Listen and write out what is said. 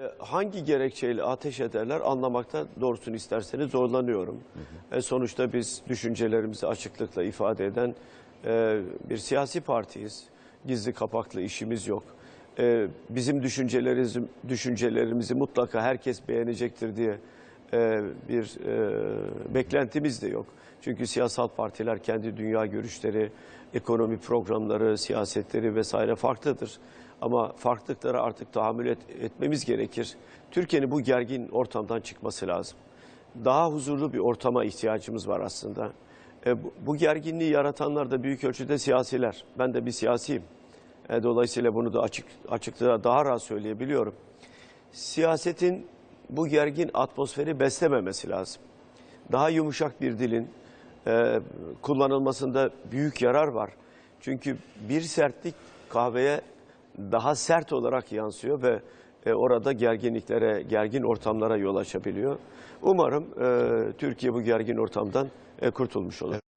E, Hangi gerekçeyle ateş ederler anlamakta doğrusunu isterseniz zorlanıyorum. E, sonuçta biz düşüncelerimizi açıklıkla ifade eden e, bir siyasi partiyiz. Gizli kapaklı işimiz yok. E, bizim düşüncelerimizi, düşüncelerimizi mutlaka herkes beğenecektir diye e, bir e, beklentimiz de yok. Çünkü siyasal partiler kendi dünya görüşleri, ekonomi programları, siyasetleri vesaire farklıdır. Ama farklılıklara artık tahammül et- etmemiz gerekir. Türkiye'nin bu gergin ortamdan çıkması lazım. Daha huzurlu bir ortama ihtiyacımız var aslında. E, bu, bu gerginliği yaratanlar da büyük ölçüde siyasiler. Ben de bir siyasiyim. E, dolayısıyla bunu da açık açıklığa daha rahat söyleyebiliyorum. Siyasetin bu gergin atmosferi beslememesi lazım. Daha yumuşak bir dilin e, kullanılmasında büyük yarar var. Çünkü bir sertlik kahveye daha sert olarak yansıyor ve e, orada gerginliklere, gergin ortamlara yol açabiliyor. Umarım e, Türkiye bu gergin ortamdan e, kurtulmuş olur.